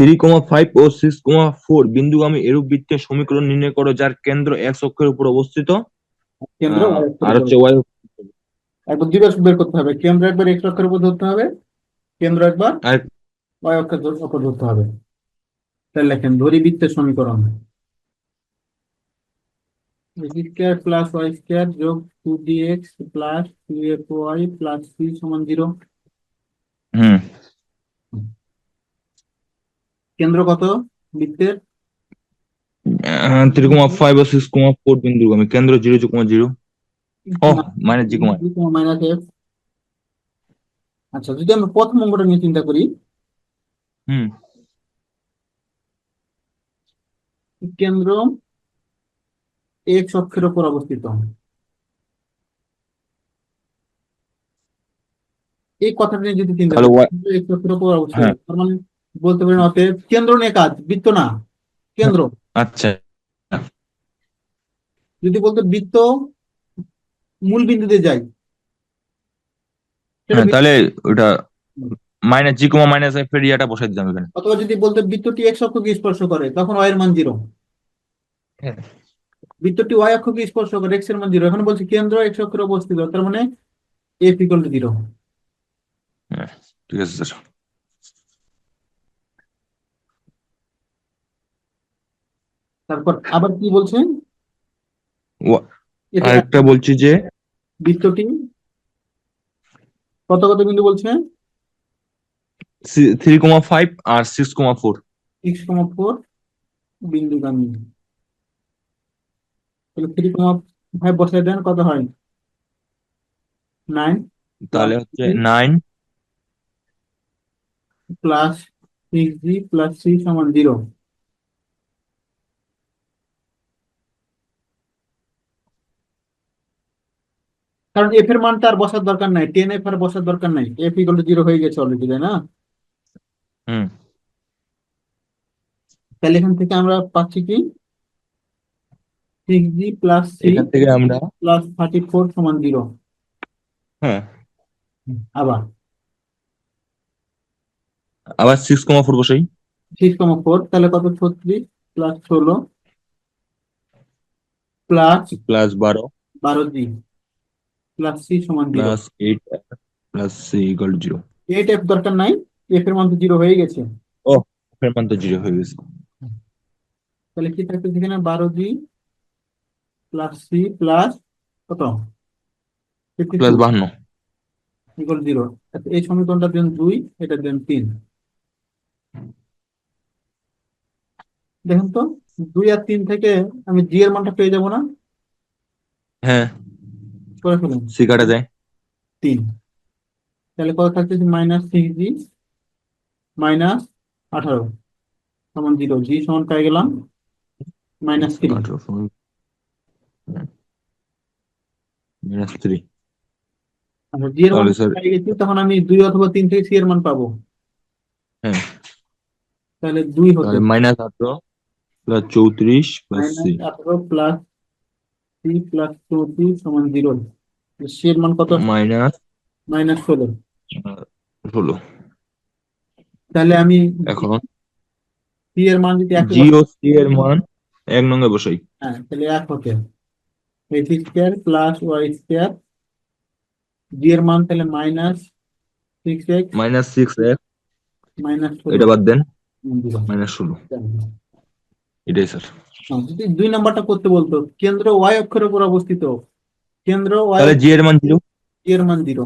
Three comma five ও six comma four বিন্দুগামী এরূপ বৃত্তের সমীকরণ নির্ণয় করো যার কেন্দ্র এক্স অক্ষের উপর অবস্থিত। কেন্দ্র আর হচ্ছে ওয়াই একবার দুইবার বের করতে হবে। কেন্দ্র একবার এক্স অক্ষের উপর ধরতে হবে কেন্দ্র একবার y অক্ষের ধর- উপর ধরতে হবে। তাহলে লেখেন ধরিবৃত্তের সমীকরণ। X square plus y square যোগ two d x plus two f y plus c সমান জিরো। হুম। কেন্দ্র কত বৃত্তের? Three comma five six comma four বিন্দুগামী কেন্দ্র জিরো জিরো। কমা জিরো ও minus g comma minus f আচ্ছা যদি আমরা প্রথম অঙ্কটা নিয়ে চিন্তা করি হুম। কেন্দ্র এক্স অক্ষের উপর অবস্থিত। এই কথাটা নিয়ে যদি চিন্তা করি এক্স অক্ষের উপর অবস্থিত। হ্যাঁ। মানে বলতে পারেন অতএব কেন্দ্র নিয়ে কাজ বৃত্ত না কেন্দ্র। আচ্ছা। যদি বলতো বৃত্ত মূল বিন্দুতে যাই হ্যাঁ। তাহলে ওটা minus g comma minus f এর ইয়াটা বসাই দিলাম এখানে। অথবা যদি বলতো বৃত্তটি এক্স অক্ষকে স্পর্শ করে তখন ওয়াই এর মান জিরো। হ্যাঁ। বৃত্তটি ওয়াই অক্ষকে স্পর্শ করে এক্সের মান জিরো। এখন বলছি কেন্দ্র এক্স অক্ষের অবস্থিত তার মানে এফ ইকুয়াল টু জিরো ঠিক আছে স্যার। তারপর আবার কি বলছেন? আরেকটা বলছি যে বৃত্তটি কত কত বিন্দু বলছেন? থ্রি কমা ফাইভ আর six comma four six comma four বিন্দুগামী তাহলে থ্রি কমা ফাইভ বসাই দেন কত হয়? নাইন তাহলে হচ্ছে nine plus six g plus c সমান জিরো কারণ এফ এর মানটা আর বসার দরকার নাই। টেন এফ আর বসার দরকার নাই। এফ ইকুয়াল টু জিরো হয়ে গেছে অলরেডি তাই না? হুম। তাহলে এখান থেকে আমরা পাচ্ছি কি? সিক্স জি প্লাস এখান থেকে আমরা প্লাস থার্টি ফোর সমান জিরো হ্যাঁ। আবার। আবার সিক্স কমা ফোর বসাই। সিক্স কমা ফোর তাহলে কত? ছত্রিশ প্লাস ষোলো প্লাস প্লাস বারো। বারো জি প্লাস সি সমান zero plus eight plus c equal zero eight f দরকার নাই এফ এর মান তো জিরো হয়ে গেছে। এর মান তো জিরো হয়ে গেছে। তাহলে কি থাকছে সেখানে? বারো জি প্লাস সি প্লাস কত? প্লাস বাহান্ন। ইকুয়াল জিরো এই সমীকরণটা দেন দুই এটা দেন তিন। দেখেন তো দুই আর তিন থেকে আমি জি এর মানটা পেয়ে যাব না? হ্যাঁ। করে ফেলুন। সি কাটা যায় তিন। তাহলে কত থাকছে? মাইনাস সিক্স জি মাইনাস আঠারো। সমান জিরো জি সমান পেয়ে গেলাম? Minus three minus three g এর মান পেয়ে গেছি? তখন আমি দুই অথবা তিন থেকে সি এর মান পাবো। হ্যাঁ। তাহলে দুই হতে মাইনাস আঠারো প্লাস চৌত্রিশ প্লাস সি আঠারো প্লাস সি প্লাস চৌত্রিশ সমান জিরো সি এর মান কত? মাইনাস মাইনাস ষোলো। ষোলো। তাহলে আমি এখন সি এর মান যদি এক জি ও সি এর মান এক নঙ্গে বসাই। হ্যাঁ তাহলে এক হতে x square plus y square g এর মান তাহলে minus six x minus six এক মাইনাস এটা বাদ দেন। মাইনাস ষোলো। এটাই স্যার যদি দুই নাম্বারটা করতে বলতো কেন্দ্র ওয়াই অক্ষরের উপর অবস্থিত। কেন্দ্র ওয়াই জি এর মান জিরো। এর মান জিরো।